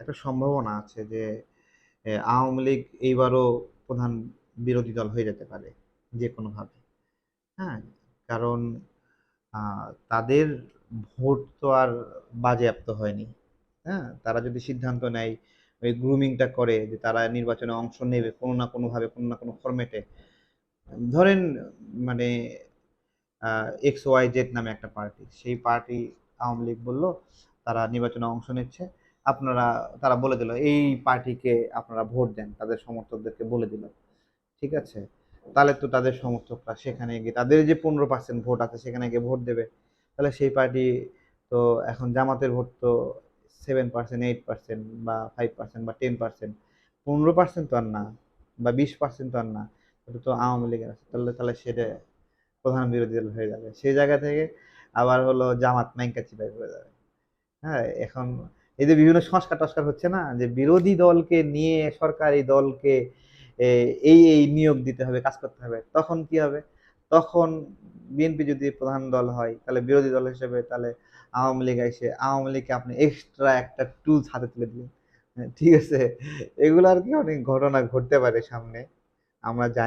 একটা সম্ভাবনা আছে যে আওয়ামী লীগ এইবারও প্রধান বিরোধী দল হয়ে যেতে পারে, যে কোনোভাবে। হ্যাঁ কারণ তাদের ভোট তো আর বাজেয়াপ্ত হয়নি। হ্যাঁ তারা যদি সিদ্ধান্ত নেয়, ওই গ্রুমিংটা করে, যে তারা নির্বাচনে অংশ নেবে কোনো না কোনোভাবে, কোনো না কোনো ফরম্যাটে ধরেন মানে এক্স ওয়াই জেড নামে একটা পার্টি, সেই পার্টি আওয়ামী লীগ বলল, তারা নির্বাচনে অংশ নিচ্ছে আপনারা, তারা বলে দিল, এই পার্টিকে আপনারা ভোট দেন, তাদের সমর্থকদেরকে বলে দিল। ঠিক আছে? তাহলে তো তাদের সমর্থকরা সেখানে গিয়ে, তাদের যে পনেরো পার্সেন্ট ভোট আছে, সেখানে গিয়ে ভোট দেবে। তাহলে সেই পার্টি তো এখন জামাতের ভোট তো সেভেন পার্সেন্ট এইট পার্সেন্ট বা ফাইভ পার্সেন্ট বা টেন পার্সেন্ট পনেরো পার্সেন্ট তো আর না, বা বিশ পার্সেন্ট তো আর না ওটা তো আওয়ামী লীগের আছে। তাহলে তাহলে সেটা প্রধান বিরোধী দল হয়ে যাবে। সেই জায়গা থেকে আবার হলো জামাত ম্যাঙ্কা চিপাই হয়ে যাবে। হ্যাঁ এখন এই যে বিভিন্ন সংস্কার টস্কার হচ্ছে না? যে বিরোধী দলকে নিয়ে, সরকারি দলকে এই এই নিয়োগ দিতে হবে, কাজ করতে হবে, তখন কি হবে? তখন বিএনপি যদি প্রধান দল হয়, তাহলে বিরোধী দল হিসেবে তাহলে আওয়ামী লীগ এসে, আওয়ামী লীগকে আপনি এক্সট্রা একটা টুলস হাতে তুলে দিলেন। ঠিক আছে? এগুলো আর কি অনেক ঘটনা ঘটতে পারে সামনে। আমরা জানি